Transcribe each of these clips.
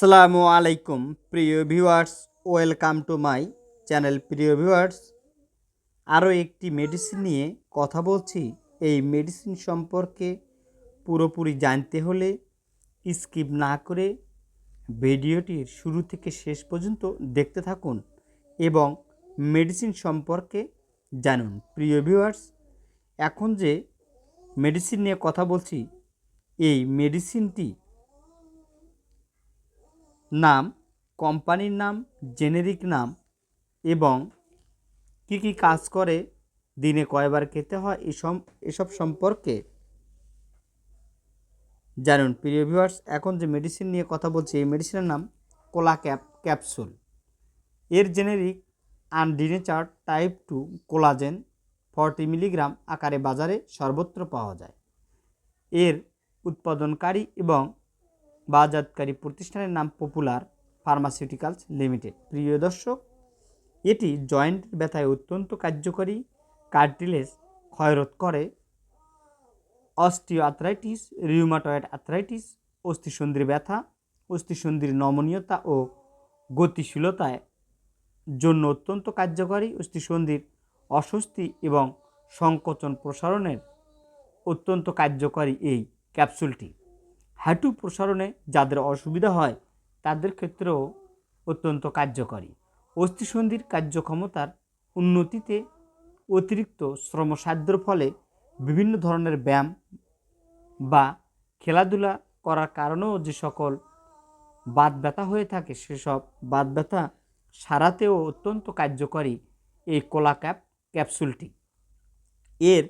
আসসালামু আলাইকুম, প্রিয় viewers. Welcome to my channel, প্রিয় ভিউয়ার্স। আরও একটি মেডিসিন নিয়ে কথা বলছি। এই মেডিসিন সম্পর্কে পুরোপুরি জানতে হলে স্কিপ না করে ভিডিওটির শুরু থেকে শেষ পর্যন্ত দেখতে থাকুন এবং মেডিসিন সম্পর্কে জানুন। প্রিয় ভিউয়ার্স, এখন যে মেডিসিন নিয়ে কথা বলছি, এই মেডিসিনটি নাম, কোম্পানির নাম, জেনেরিক নাম এবং কি কি কাজ করে, দিনে কয়বার খেতে হয়, এসব এসব সম্পর্কে। জানুন, প্রিয় ভিউয়ার্স এখন যে মেডিসিন নিয়ে কথা বলছি, এই মেডিসিনের নাম কোলা ক্যাপ ক্যাপসুল এর generic undenatured type two collagen forty milligram আকারে বাজারে সর্বত্র পাওয়া যায়। এর উৎপাদনকারী এবং বাজারকারী প্রতিষ্ঠানের নাম পপুলার ফার্মাসিউটিক্যালস লিমিটেড প্রিয় দর্শক, এটি জয়েন্ট ব্যথায় অত্যন্ত কার্যকরী কার্টিলেজ ক্ষয়রোধ করে অস্টিও আর্থ্রাইটিস রিউমাটয়েড আর্থ্রাইটিস অস্থিসন্ধির ব্যথা, অস্থিসন্ধির নমনীয়তা ও গতিশীলতায় জন্য অত্যন্ত কার্যকরী। অস্থিসন্ধির অস্বস্তি এবং সংকোচন প্রসারণের অত্যন্ত কার্যকরী এই ক্যাপসুলটি। হাঁটু প্রসারণে যাদের অসুবিধা হয়, তাদের ক্ষেত্রেও অত্যন্ত কার্যকরী। অস্থিসন্ধির কার্যক্ষমতার উন্নতিতে অতিরিক্ত শ্রমসাধ্যর ফলে বিভিন্ন ধরনের ব্যায়াম বা খেলাধুলা করার কারণেও যে সকল বাত ব্যথা হয়ে থাকে, সেসব বাত ব্যথা সারাতেও অত্যন্ত কার্যকরী এই কোলা ক্যাপ ক্যাপসুলটি। এর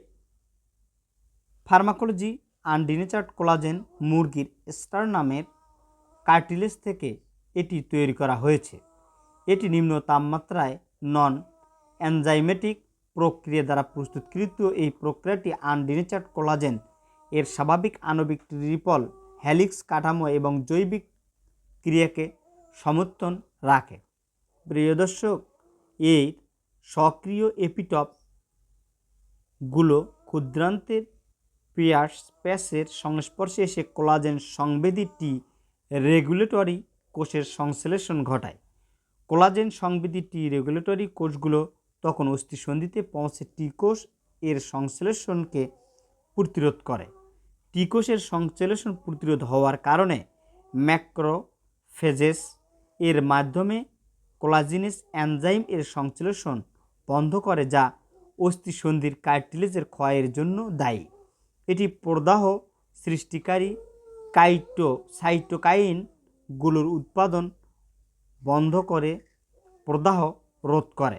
ফার্মাকোলজি আনডিনেচার্ড কোলাজেন মুরগির স্টার নামের কার্টিলেজ থেকে এটি তৈরি করা হয়েছে। এটি নিম্ন তাপমাত্রায় নন এনজাইমেটিক প্রক্রিয়া দ্বারা প্রস্তুতকৃত। এই প্রক্রিয়াটি আনডিনেচার্ড কোলাজেন এর স্বাভাবিক আণবিক রিপল হ্যালিক্স কাঠামো এবং জৈবিক ক্রিয়াকে সমর্থন রাখে। প্রিয় দর্শক, এর সক্রিয় এপিটপগুলো ক্ষুদ্রান্তের পিয়ার্স স্পেসের সংস্পর্শে এসে কোলাজেন সংবেদী টি রেগুলেটরি কোষের সংশ্লেষণ ঘটায়। কোলাজেন সংবেদী টি রেগুলেটরি কোষগুলো তখন অস্থিসন্ধিতে পৌঁছে টি কোষ এর সংশ্লেষণকে প্রতিরোধ করে। টি কোষের সংশ্লেষণ প্রতিরোধ হওয়ার কারণে ম্যাক্রোফেজেস এর মাধ্যমে কোলাজিনেস এনজাইম এর সংশ্লেষণ বন্ধ করে, যা অস্থিসন্ধির কার্টিলেজের ক্ষয়ের জন্য দায়ী। এটি প্রদাহ সৃষ্টিকারী কাইটো সাইটোকাইনগুলোর উৎপাদন বন্ধ করে প্রদাহ রোধ করে।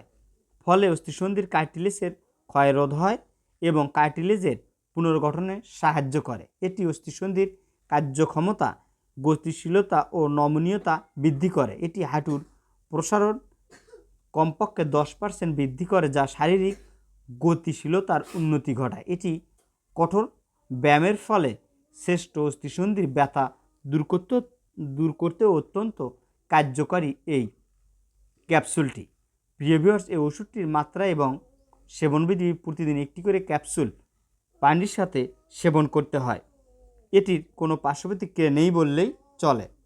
ফলে অস্থিসন্ধির কার্টিলেজের ক্ষয় রোধ হয় এবং কার্টিলেজের পুনর্গঠনে সাহায্য করে। এটি অস্থিসন্ধির কার্যক্ষমতা, গতিশীলতা ও নমনীয়তা বৃদ্ধি করে। এটি হাঁটুর প্রসারণ কমপক্ষে দশ পার্সেন্ট বৃদ্ধি করে, যা শারীরিক গতিশীলতার উন্নতি ঘটায়। এটি কঠোর ব্যায়ামের ফলে শ্রেষ্ঠ অস্থিসন্ধির ব্যথা দূর করতে দূর করতে অত্যন্ত কার্যকারী এই ক্যাপসুলটি। প্রিয়ভিয়ার্স এই ওষুধটির মাত্রা এবং সেবনবিধি প্রতিদিন একটি করে ক্যাপসুল পানির সাথে সেবন করতে হয়। এটির কোনো পার্শ্ববর্তী পার্শ্বপ্রতিক্রিয়া নেই বললেই চলে।